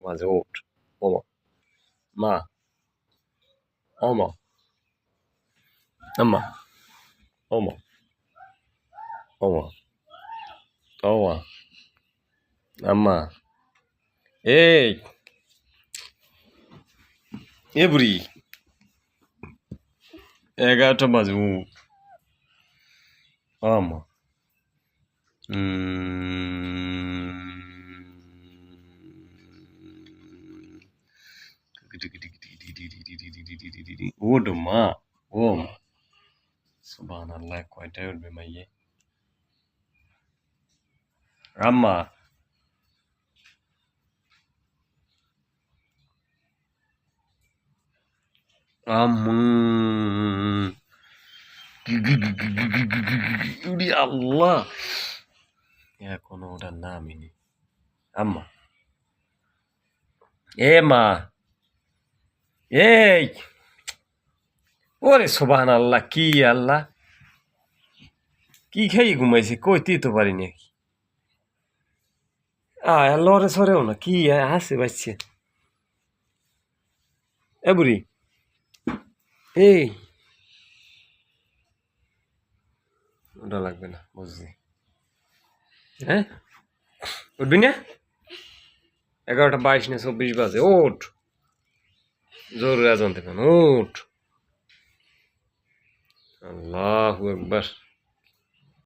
mazi út. Oma. Ma. Oma. Amma. Oma. Oma. Oma. Amma. Hey. ebri Egata mazi út. Ama. Mm. Ode মা ও মা সুবান আল্লাহ কয়টায় উঠবে মাইয়ে আম্মা আম্মু উড়ি আল্লাহ এখনো ওটার নামই নেই আম্মা এ মা এই, ওরে সোবান আল্লাহ কি আল্লাহ? কি খাই ঘুমাইছে? কইতেই তো পারি নাকি আয় লরে সরেও না, কি হাসে বাচ্চে এ বুড়ি, এই। ওটা লাগবে না, বুঝছি। হ্যাঁ? উঠবি না? এগারোটা বাইশ না, চব্বিশ বাজে, ওঠ। জরুরি আজান থেকে উঠ। আল্লাহ একবার